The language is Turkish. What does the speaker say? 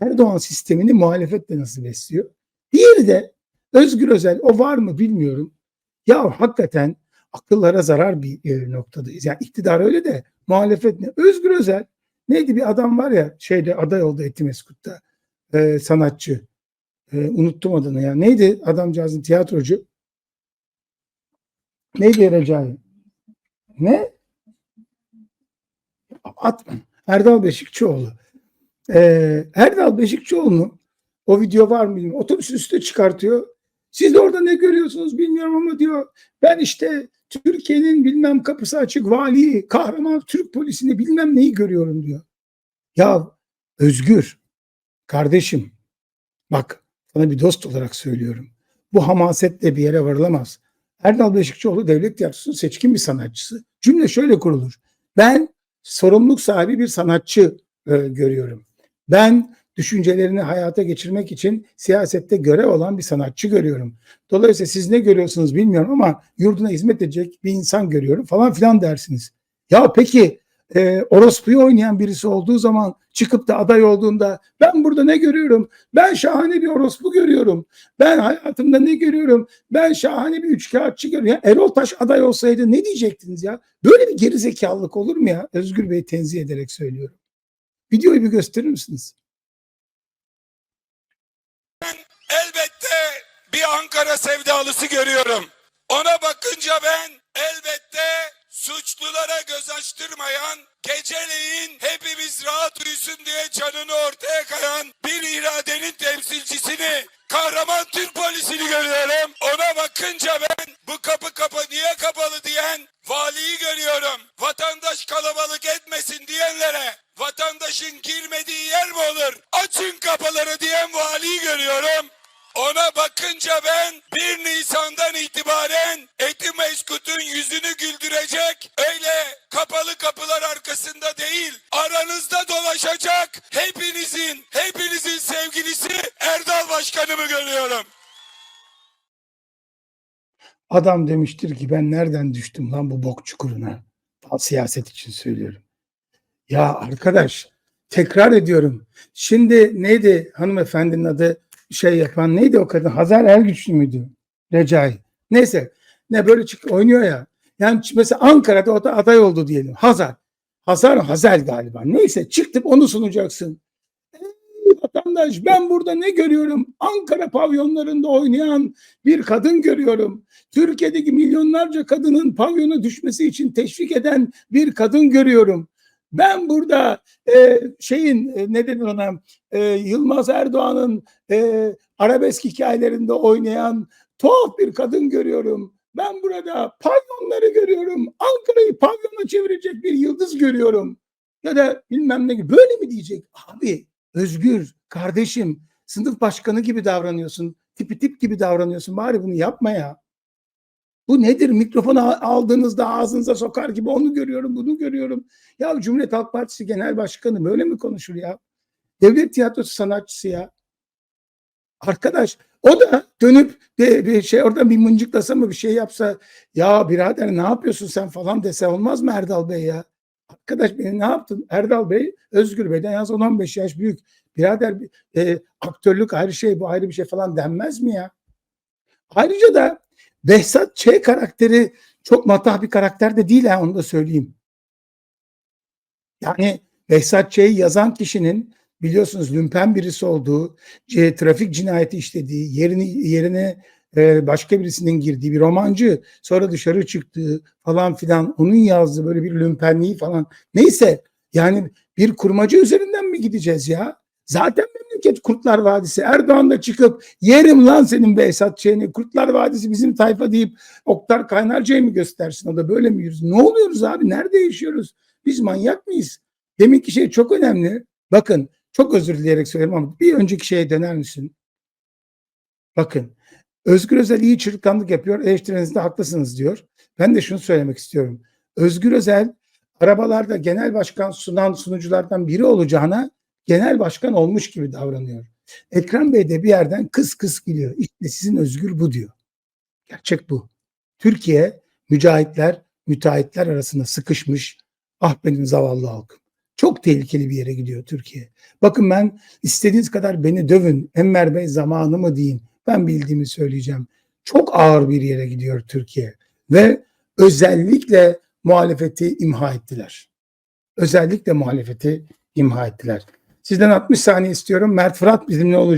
Erdoğan sistemini muhalefetle nasıl besliyor? Diğeri de Özgür Özel o var mı bilmiyorum. Ya hakikaten akıllara zarar bir e, noktadayız. Yani iktidar öyle de muhalefet ne? Özgür Özel neydi bir adam var ya şeyde aday oldu Etimeskut'ta e, sanatçı. E, unuttum adını ya. Neydi adamcağızın tiyatrocu? Neydi Recai? Ne? Atma. Erdal Beşikçioğlu. Ee, Erdal Beşikçioğlu'nu o video var mı bilmiyorum. Otobüsün üstüne çıkartıyor. Siz de orada ne görüyorsunuz bilmiyorum ama diyor ben işte Türkiye'nin bilmem kapısı açık vali, kahraman Türk polisini bilmem neyi görüyorum diyor. Ya Özgür kardeşim bak sana bir dost olarak söylüyorum. Bu hamasetle bir yere varılamaz. Erdal Beşikçioğlu devlet tiyatrosunun seçkin bir sanatçısı. Cümle şöyle kurulur. Ben sorumluluk sahibi bir sanatçı e, görüyorum. Ben düşüncelerini hayata geçirmek için siyasette görev olan bir sanatçı görüyorum. Dolayısıyla siz ne görüyorsunuz bilmiyorum ama yurduna hizmet edecek bir insan görüyorum falan filan dersiniz. Ya peki e, orospuyu oynayan birisi olduğu zaman çıkıp da aday olduğunda ben burada ne görüyorum? Ben şahane bir orospu görüyorum. Ben hayatımda ne görüyorum? Ben şahane bir üçkağıtçı görüyorum. Ya Erol Taş aday olsaydı ne diyecektiniz ya? Böyle bir gerizekalılık olur mu ya? Özgür Bey tenzih ederek söylüyorum. Videoyu bir gösterir misiniz? elbette bir Ankara sevdalısı görüyorum. Ona bakınca ben elbette suçlulara göz açtırmayan, geceleyin hepimiz rahat uyusun diye canını ortaya kayan bir iradenin temsilcisini, kahraman Türk polisini girmediği yer mi olur? Açın kapıları diyen valiyi görüyorum. Ona bakınca ben 1 Nisan'dan itibaren Etimeskut'un yüzünü güldürecek öyle kapalı kapılar arkasında değil aranızda dolaşacak hepinizin hepinizin sevgilisi Erdal Başkanımı görüyorum. Adam demiştir ki ben nereden düştüm lan bu bok çukuruna? Siyaset için söylüyorum. Ya arkadaş tekrar ediyorum. Şimdi neydi hanımefendinin adı şey yapan neydi o kadın? Hazar Ergüçlü müydü? Recai. Neyse ne böyle çık oynuyor ya. Yani mesela Ankara'da o da aday oldu diyelim. Hazar. Hazar Hazel galiba. Neyse çıktıp onu sunacaksın. Ey vatandaş ben burada ne görüyorum? Ankara pavyonlarında oynayan bir kadın görüyorum. Türkiye'deki milyonlarca kadının pavyona düşmesi için teşvik eden bir kadın görüyorum. Ben burada e, şeyin e, ne denir ona e, Yılmaz Erdoğan'ın e, arabesk hikayelerinde oynayan tuhaf bir kadın görüyorum. Ben burada pavyonları görüyorum. Ankara'yı pavyona çevirecek bir yıldız görüyorum. Ya da bilmem ne gibi. Böyle mi diyecek? Abi Özgür kardeşim sınıf başkanı gibi davranıyorsun. Tipi tip gibi davranıyorsun. Bari bunu yapma ya. Bu nedir? Mikrofonu aldığınızda ağzınıza sokar gibi onu görüyorum, bunu görüyorum. Ya Cumhuriyet Halk Partisi Genel Başkanı böyle mi konuşur ya? Devlet tiyatrosu sanatçısı ya. Arkadaş o da dönüp de bir şey oradan bir mıncıklasa mı bir şey yapsa ya birader ne yapıyorsun sen falan dese olmaz mı Erdal Bey ya? Arkadaş beni ne yaptın? Erdal Bey Özgür Bey'den yalnız 15 yaş büyük. Birader e, aktörlük ayrı şey bu ayrı bir şey falan denmez mi ya? Ayrıca da Behzat Ç karakteri çok matah bir karakter de değil ha onu da söyleyeyim. Yani Behzat Ç'yi yazan kişinin biliyorsunuz lümpen birisi olduğu, trafik cinayeti işlediği, yerini yerine e, başka birisinin girdiği bir romancı, sonra dışarı çıktığı falan filan onun yazdığı böyle bir lümpenliği falan. Neyse yani bir kurmaca üzerinden mi gideceğiz ya? Zaten memleket Kurtlar Vadisi. Erdoğan da çıkıp yerim lan senin Behzat Ç'ni. Kurtlar Vadisi bizim tayfa deyip Oktar Kaynarca'yı mı göstersin? O da böyle mi yürüsün? Ne oluyoruz abi? Nerede yaşıyoruz? Biz manyak mıyız? Deminki şey çok önemli. Bakın çok özür dileyerek söylüyorum ama bir önceki şeye döner misin? Bakın Özgür Özel iyi çırtkanlık yapıyor. Eleştirinizde haklısınız diyor. Ben de şunu söylemek istiyorum. Özgür Özel arabalarda genel başkan sunan sunuculardan biri olacağına genel başkan olmuş gibi davranıyor. Ekrem Bey de bir yerden kıs kıs gülüyor. İşte sizin özgür bu diyor. Gerçek bu. Türkiye mücahitler, müteahhitler arasında sıkışmış. Ah benim zavallı halkım. Çok tehlikeli bir yere gidiyor Türkiye. Bakın ben istediğiniz kadar beni dövün. Enver Bey zamanı mı deyin. Ben bildiğimi söyleyeceğim. Çok ağır bir yere gidiyor Türkiye. Ve özellikle muhalefeti imha ettiler. Özellikle muhalefeti imha ettiler. Sizden 60 saniye istiyorum. Mert Fırat bizimle olacak.